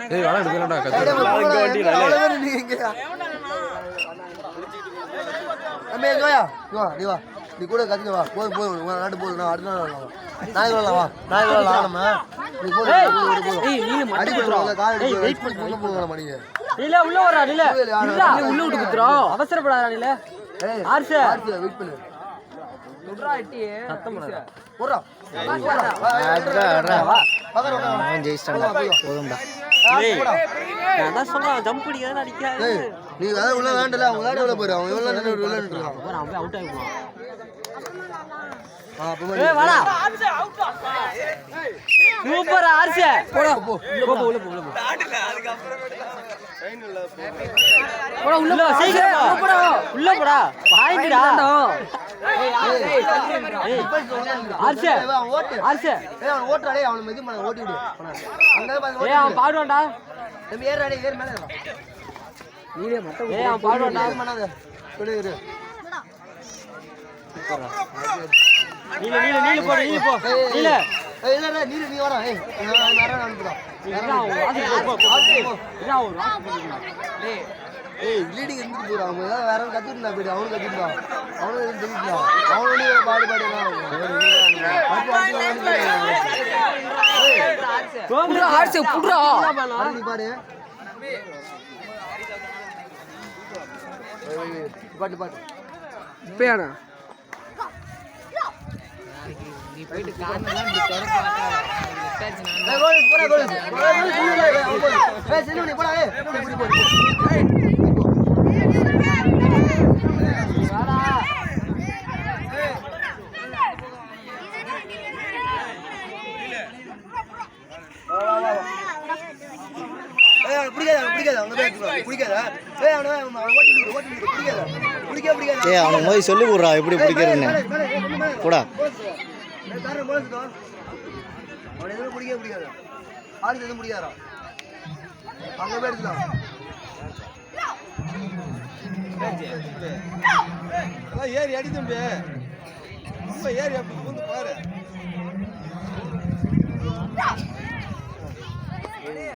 ஏய் வேணா எடுக்கலாம்டா ஏய், கத்து. போடா, நீ இங்க? இங்க வா, நீ வா. நீ கூட கத்துக்க வா. போதும் போதும். உன் நாட்டு போதும். நான் அடுத்த நாள் வரலாம். வா. நாளைக்கு வரலாம் வா. நாளைக்கு வரலாம் நீ போதும் போதும், போதும், போதும். அடிபட்டுருவாங்க, கால் அடிபட்டு போதும், போதும், வேணாமா நீங்க? நீல உள்ள வரா நீல. இல்ல, இல்ல உள்ள விட்டு குத்துறோம் அவசரப்படாதடா நீல. ஏய், ஆர்சு. ஆர்சு, wait பண்ணு. சொல்றா எட்டி. நான் தான் சொல்றேன் ஜம்ப் அடிக்காத அடிக்காத. நீ அதான் உள்ள வேண்டல அவன் விளையாட உள்ள போயிரு அவன் எவ்வளவு நேரம் அப்புறம் அவன் அவுட் சூப்பர் ஆர்சி போடா போ. உள்ள போ உள்ள போ உள்ள போ. போடா உள்ள போ சீக்கிரம். போடா உள்ள போடா. பாயிண்ட்டா ஏய் அவனை மெதி பண்ண ஓட்டி விடு அவனை. அவன் விடு. பாடுவான்டா தம்பி ஏறுடா டேய் ஏறு மேல ஏறுடா. ஏய் அவன் பாடுவான்டா இது பண்ணாத விடு இரு நீல நீல நீல போ நீல போ ஏய், ஏய், நீல நீ வரா ஏய் நான் வேற அனுப்புடா இதான் அவன் வாசி போ போ போ இதான் அவன் டேய் ஏய் லீடிங் இருந்து போறா அவன் ஏதாவது வேற கத்திட்டு போயிடு. அவனும் கத்திட்டா அவனும் எதுவும் தெரியுதா அவனோட பாடு பாடு புடுறா நீ பாட்டு பாட்டு அவன் நீ. போடு, ஏய், அவனை போய் பிடிக்காதா? ஓட்டி பிடிக்காதா? ஏய் அவனுக்கு போய் சொல்லி கொடுறா எப்படி ஏய், கூட பிடிக்கிறதுன்னு காரணம் போலீஸ் வா. அவனை எதுவும் பிடிக்கவே பிடிக்காது. ஆளுக்கு எதுவும் முடியாதா அங்க போய் எடுத்துக்கலாம். ஏறி அடி தம்பி ரொம்ப ஏறி அப்படி வந்து பாரு